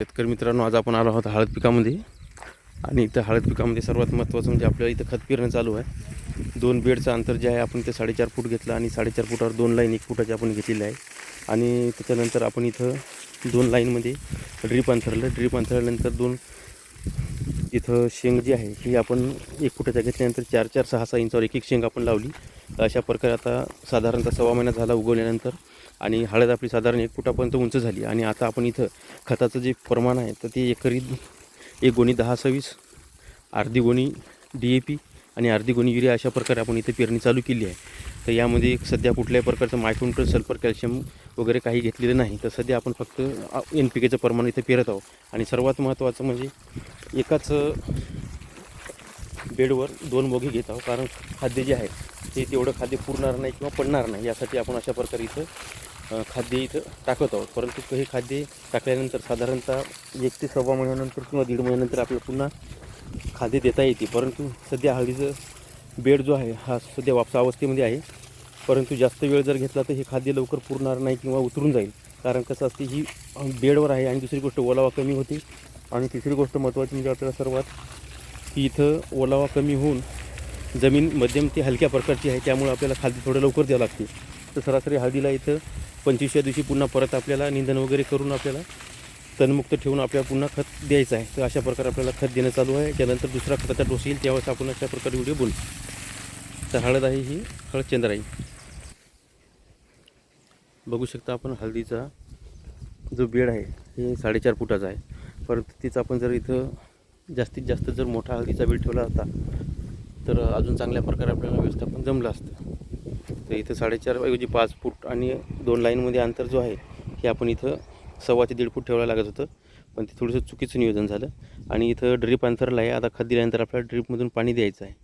शेतकरी मित्रांनो आज आपण आलो आहोत हळद पिकामध्ये. आणि इथं हळद पिकामध्ये सर्वात महत्त्वाचं म्हणजे आपल्याला इथं खत पेरणं चालू आहे. दोन बेडचं अंतर जे आहे आपण ते साडेचार फूट घेतलं आणि साडेचार फुटावर दोन लाईन एक फुटाची आपण घेतलेली आहे. आणि त्याच्यानंतर आपण इथं दोन लाईनमध्ये ड्रीप अंथरलं. ड्रीप अंथरल्यानंतर दोन इथं शेंग जी आहे ती आपण एक फुटाच्या घेतल्यानंतर चार चार सहा सहा इंचावर एक एक शेंग आपण लावली. तर अशा प्रकारे आता साधारणतः सव्वा महिना झाला उगवल्यानंतर आणि हळद आपली साधारण एक फुटापर्यंत उंच झाली आणि आता आपण इथं खताचं जे प्रमाण आहे तर ते एकरी एक गोणी दहा सव्वीस अर्धी गोणी डी ए पी आणि अर्धी गोणी युरिया अशा प्रकारे आपण इथे पेरणी चालू केली आहे. तर यामध्ये सध्या कुठल्याही प्रकारचं मायक्रोन्युट्रल सल्फर कॅल्शियम वगैरे काही घेतलेलं नाही. तर सध्या आपण फक्त एन पी केचं प्रमाण इथे पेरत आहोत. आणि सर्वात महत्त्वाचं म्हणजे एकाच बेडवर दोन बोगी घेत आहोत. कारण खाद्य जे आहे ते तेवढं खाद्य पुरणार नाही किंवा पडणार नाही. यासाठी आपण अशा प्रकारे इथं खाद्य इथं टाकत आहोत. परंतु हे खाद्य टाकल्यानंतर साधारणतः एक ते सव्वा महिन्यानंतर किंवा दीड महिन्यानंतर आपल्याला पुन्हा खाद्य देता येते. परंतु सध्या हळदीचं बेड जो आहे हा सध्या वापसा अवस्थेमध्ये आहे. परंतु जास्त वेळ जर घेतला तर हे खाद्य लवकर पुरणार नाही किंवा उतरून जाईल. कारण कसं असते ही बेडवर आहे आणि दुसरी गोष्ट ओलावा कमी होते. आणि तिसरी गोष्ट महत्त्वाची म्हणजे आपल्याला सर्वात की इथं ओलावा कमी होऊन जमीन मध्यम ते हलक्या प्रकारची आहे त्यामुळे आपल्याला खाली थोडं लवकर द्यावं लागते. तर सरासरी हळदीला इथं पंचवीसच्या दिवशी पुन्हा परत आपल्याला निंदन वगैरे करून आपल्याला तणमुक्त ठेवून आपल्याला पुन्हा खत द्यायचं आहे. तर अशा प्रकारे आपल्याला खत देणं चालू आहे. त्यानंतर दुसरा खताचा डोस येईल त्यावेळेस आपण अशा प्रकारे व्हिडिओ बोलू तर हळद आहे ही हळद चंद्राई बघू शकता आपण हळदीचा जो बेड आहे हे साडेचार फुटाचा आहे. परंतु तिचा आपण जर इथं जास्तीत जास्त जर मोठा हळदीचा वेळ ठेवला होता तर अजून चांगल्या प्रकारे आपल्याला व्यवस्थापन जमलं असतं. तर इथं साडेचार ऐवजी पाच फूट आणि दोन लाईनमध्ये अंतर जो आहे हे आपण इथं सव्वा ते दीड फूट ठेवायला लागत होतं. पण ते थोडंसं चुकीचं नियोजन झालं आणि इथं ड्रीप अंतरला आहे. आता खत दिल्यानंतर आपल्याला ड्रीपमधून पाणी द्यायचं आहे.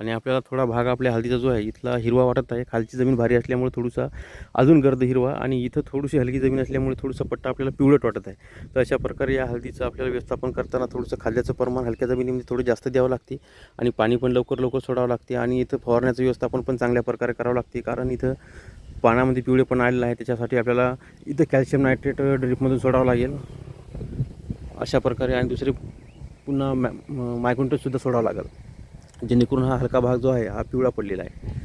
आणि आपल्याला थोडा भाग आपल्या हळदीचा जो आहे इथला हिरवा वाटत आहे. खालची जमीन भारी असल्यामुळे थोडंसा अजून गर्द हिरवा आणि इथं थोडीशी हलकी जमीन असल्यामुळे थोडंसं पट्टा आपल्याला पिवळट वाटत आहे. तर अशा प्रकारे या हळदीचं आपल्याला व्यवस्थापन करताना थोडंसं खाल्ल्याचं प्रमाण हलक्या जमिनीमध्ये थोडं जास्त द्यावं लागते आणि पाणी पण लवकर लवकर सोडावं लागते आणि इथं फवारण्याचं व्यवस्थापन पण चांगल्या प्रकारे करावं लागते. कारण इथं पाण्यामध्ये पिवळेपण आलेलं आहे. त्याच्यासाठी आपल्याला इथं कॅल्शियम नायट्रेट ड्रिपमधून सोडावं लागेल. अशा प्रकारे आणि दुसरे पुन्हा मॅ मायकुंटसुद्धा सोडावं लागेल. जेणेकरून हा हलका भाग जो आहे हा पिवळा पडलेला आहे.